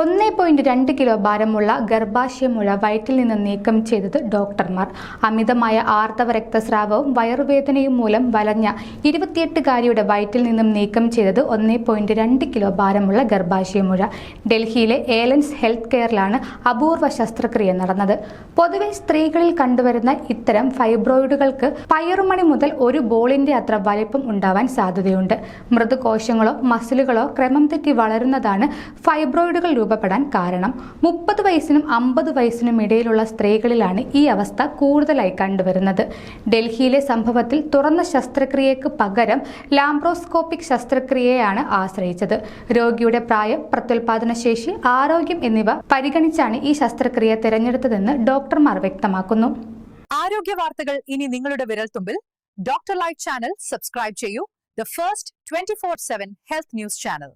ഒന്നേ പോയിന്റ് രണ്ട് കിലോ ഭാരമുള്ള ഗർഭാശയമുഴ വയറ്റിൽ നിന്ന് നീക്കം ചെയ്തത് ഡോക്ടർമാർ. അമിതമായ ആർത്തവ രക്തസ്രാവവും വയറുവേദനയും മൂലം വലഞ്ഞ ഇരുപത്തിയെട്ടുകാരിയുടെ വയറ്റിൽ നിന്നും നീക്കം ചെയ്തത് ഒന്ന് പോയിന്റ് രണ്ട് കിലോ ഭാരമുള്ള ഗർഭാശയമുഴ. ഡൽഹിയിലെ ഏലൻസ് ഹെൽത്ത് കെയറിലാണ് അപൂർവ ശസ്ത്രക്രിയ നടന്നത്. പൊതുവെ സ്ത്രീകളിൽ കണ്ടുവരുന്ന ഇത്തരം ഫൈബ്രോയിഡുകൾക്ക് പയറുമണി മുതൽ ഒരു ബോളിന്റെ അത്ര വലിപ്പം ഉണ്ടാവാൻ സാധ്യതയുണ്ട്. മൃദുകോശങ്ങളോ മസിലുകളോ ക്രമം തെറ്റി വളരുന്നതാണ് ഫൈബ്രോയിഡുകൾ രൂപപ്പെടാൻ കാരണം മുപ്പത് വയസ്സിനും അമ്പത് വയസ്സിനും ഇടയിലുള്ള സ്ത്രീകളിലാണ് ഈ അവസ്ഥ കൂടുതലായി കണ്ടുവരുന്നത്. ഡൽഹിയിലെ സംഭവത്തിൽ തുറന്ന ശസ്ത്രക്രിയക്ക് പകരം ലാംബ്രോസ്കോപ്പിക് ശസ്ത്രക്രിയയാണ് ആശ്രയിച്ചത്. രോഗിയുടെ പ്രായം പ്രത്യുൽപാദന ശേഷി ആരോഗ്യം എന്നിവ പരിഗണിച്ചാണ് ഈ ശസ്ത്രക്രിയ തിരഞ്ഞെടുത്തതെന്ന് ഡോക്ടർമാർ വ്യക്തമാക്കുന്നു. ആരോഗ്യ വാർത്തകൾ ഇനി നിങ്ങളുടെ വിരൽത്തുമ്പിൽ. ഡോക്ടർ ലൈറ്റ് ചാനൽ സബ്സ്ക്രൈബ് ചെയ്യൂ. The first twenty four seven health news channel.